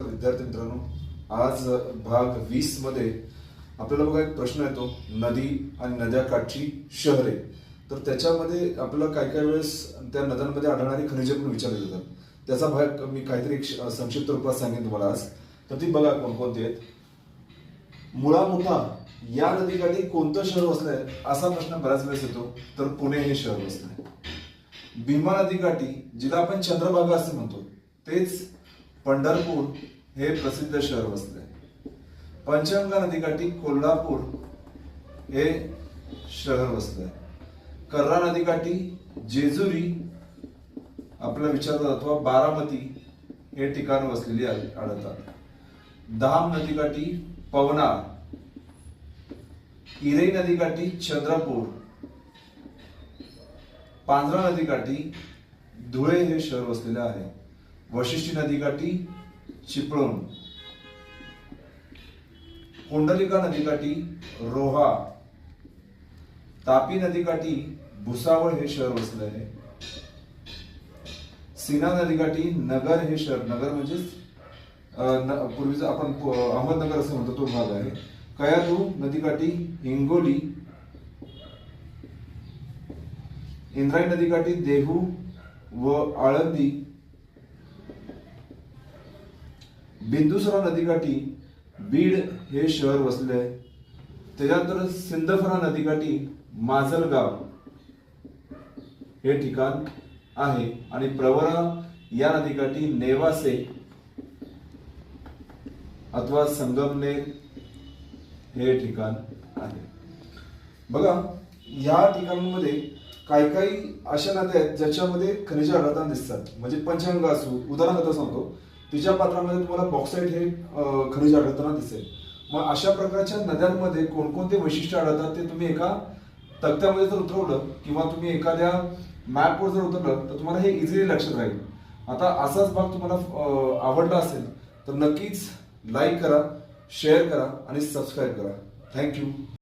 विद्यार्थी मित्रांनो आज भाग वीसमध्ये आपल्याला बघा एक प्रश्न येतो नदी आणि नद्याकाठची शहरे. तर त्याच्यामध्ये आपल्याला काय काय वेळेस त्या नद्यांमध्ये आढळणारी खनिजे पण विचारले जातात. त्याचा भाग मी काहीतरी एक संक्षिप्त रूपात सांगेन तुम्हाला आज. तर ती बघा कोणकोणती आहेत. मुळा मुठा या नदीकाठी कोणतं शहर वसलंय असा प्रश्न बऱ्याच वेळेस येतो. तर पुणे हे शहर वसलंय. भीमा नदीकाठी जिला आपण चंद्रभागा असे म्हणतो तेच पंढरपूर हे प्रसिद्ध शहर वसले. पंचगंगा नदीकाठी कोल्हापूर हे शहर वसलंय कर्रा नदीकाठी जेजुरी आपला विचारलं अथवा बारामती हे ठिकाण वसलेली आढळतात. धाम नदीकाठी पवनार इरई नदीकाठी चंद्रपूर पांझरा नदीकाठी धुळे हे शहर वसलेले आहे. वशिष्ठी नदीकाठी चिपळूण. कुंडलिका नदीकाठी रोहा. तापी नदीकाठी भुसावळ हे शहर वसले आहे. सीना नदीकाठी नगर हे शहर. नगर म्हणजेच पूर्वीच पूर्वीचं आपण अहमदनगर असं म्हणतो तो भाग आहे. कयाधू नदीकाठी हिंगोली. इंद्रायणी नदीकाठी देहू व आळंदी. बिंदुसरा नदीकाठी बीड हे शहर वसले. आहे त्याच्यानंतर सिंदफरा नदीकाठी माजलगाव हे ठिकाण आहे. आणि प्रवरा या नदीकाठी नेवासे अथवा संगमनेर हे ठिकाण आहे. बघा या ठिकाणांमध्ये काही काही अशा नद्या आहेत ज्याच्यामध्ये खनिज आढळताना दिसतात. म्हणजे पंचांग असू उदाहरणार्थ सांगतो. तिच्या पात्रामध्ये तुम्हाला बॉक्साईट हे खनिज आढळताना दिसेल. मग अशा प्रकारच्या नद्यांमध्ये कोणकोणते वैशिष्ट्य आढळतात ते तुम्ही एका तक्त्यामध्ये जर उतरवलं किंवा तुम्ही एखाद्या मॅपवर जर उतरलं तर तुम्हाला हे इझिली लक्षात राहील. आता असाच भाग तुम्हाला आवडला असेल तर नक्कीच लाईक करा शेअर करा आणि सबस्क्राईब करा. थँक्यू